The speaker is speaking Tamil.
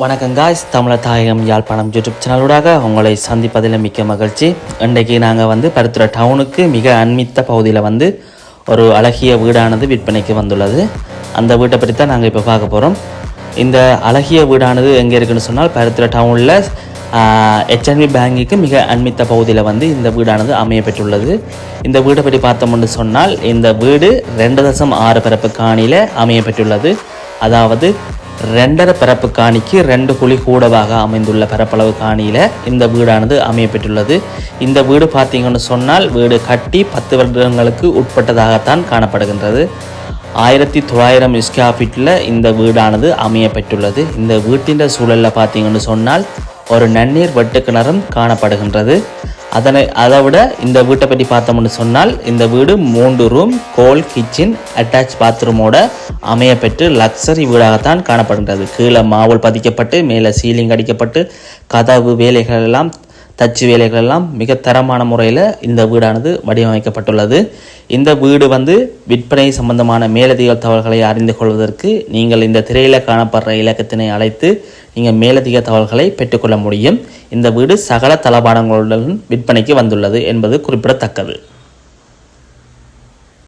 வணக்கம் காய்ஸ் தமிழ தாயகம் யாழ்ப்பாணம் யூடியூப் சேனலூடாக உங்களை சந்திப்பதில் மிக்க மகிழ்ச்சி. இன்றைக்கு நாங்கள் வந்து பருத்துறை டவுனுக்கு மிக அண்மித்த பகுதியில் வந்து ஒரு அழகிய வீடானது விற்பனைக்கு வந்துள்ளது. அந்த வீட்டை பற்றி தான் நாங்கள் இப்போ பார்க்க போகிறோம் இந்த அழகிய வீடானது எங்கே இருக்குன்னு சொன்னால் பருத்துறை டவுனில் ஹெச்என்பி பேங்குக்கு மிக அண்மித்த பகுதியில் வந்து இந்த வீடானது அமைய பெற்றுள்ளது. இந்த வீடை பற்றி பார்த்தோம்னு சொன்னால் இந்த வீடு ரெண்டு தசம் ஆறு பரப்பு காணியில் அமைய பெற்றுள்ளது. அதாவது ரெண்டரை பரப்பு காணிக்கு ரெண்டு குழி கூடவாக அமைந்துள்ள பரப்பளவு காணியில் இந்த வீடானது அமைய இந்த வீடு பார்த்தீங்கன்னு சொன்னால் வீடு கட்டி பத்து வருடங்களுக்கு உட்பட்டதாகத்தான் காணப்படுகின்றது. ஆயிரத்தி தொள்ளாயிரம் ஸ்கொயர் ஃபீட்டில் இந்த வீடானது அமைய இந்த வீட்டின் சூழலில் பார்த்தீங்கன்னு சொன்னால் ஒரு நன்னீர் வெட்டு கிணறும் காணப்படுகின்றது. அதனை அதை விட இந்த வீட்டை பற்றி பார்த்தோம்னு சொன்னால் இந்த வீடு மூன்று ரூம் கோல் கிச்சன் அட்டாச் பாத்ரூமோட அமைய பெற்று லக்ஸரி வீடாகத்தான் காணப்படுகின்றது. கீழே மாவுல் பதிக்கப்பட்டு மேலே சீலிங் அடிக்கப்பட்டு கதவு வேலைகள் எல்லாம் தச்சு வேலைகள் எல்லாம் மிக தரமான முறையில் இந்த வீடானது வடிவமைக்கப்பட்டுள்ளது. இந்த வீடு வந்து விற்பனை சம்பந்தமான மேலதிக தகவல்களை அறிந்து கொள்வதற்கு நீங்கள் இந்த திரையில் காணப்படுற இலக்கத்தினை அழைத்து நீங்கள் மேலதிக தகவல்களை பெற்றுக்கொள்ள முடியும். இந்த வீடு சகல தளபாடங்களுடன் விற்பனைக்கு வந்துள்ளது என்பது குறிப்பிடத்தக்கது.